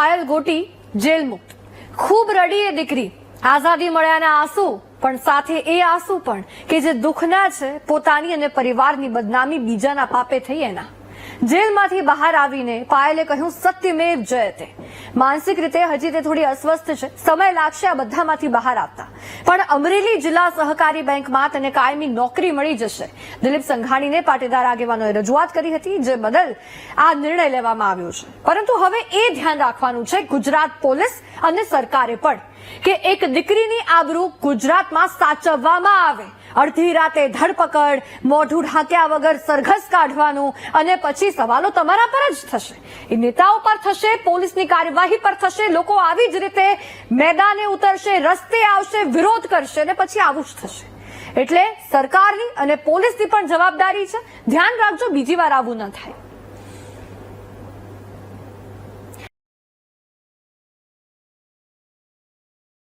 પાયલ ગોટી jail મુક્ત ખૂબ રડી એ દીકરી. આઝાદી મળ્યાના આંસુ, પણ સાથે એ આંસુ પણ કે જે દુઃખના છે, પોતાની અને પરિવારની બદનામી બીજાના પાપે થઈ એના. જેલમાંથી બહાર આવીને પાયલે કહ્યું, સત્યમેવ જયતે માનસિક રીતે હજી તે થોડી અસ્વસ્થ છે. સમય લાગશે આ બધામાંથી બહાર આવતા. પણ અમરેલી જિલ્લા સહકારી બેંકમાં તેને કાયમી નોકરી મળી જશે. દિલીપ સંઘાણીને પાટીદાર આગેવાનોએ રજૂઆત કરી હતી, જે બદલ આ નિર્ણય લેવામાં આવ્યો છે. પરંતુ હવે એ ધ્યાન રાખવાનું છે ગુજરાત પોલીસ અને સરકારે પણ, કે એક દીકરીની આબરૂ ગુજરાતમાં સાચવવામાં આવે. અડધી રાતે ધરપકડ, મોઢું ઢાંક્યા વગર સરઘસ કાઢવાનું અને પછી સવાલો તમારા પર જ થશે. એ નેતાઓ પર થશે, પોલીસની કાર્યવાહી પર થશે, લોકો આવી જ રીતે મેદાને ઉતરશે, રસ્તે આવશે, વિરોધ કરશે અને પછી આવું જ થશે. એટલે સરકારની અને પોલીસની પણ જવાબદારી છે. ધ્યાન રાખજો, બીજી વાર આવું ન થાય.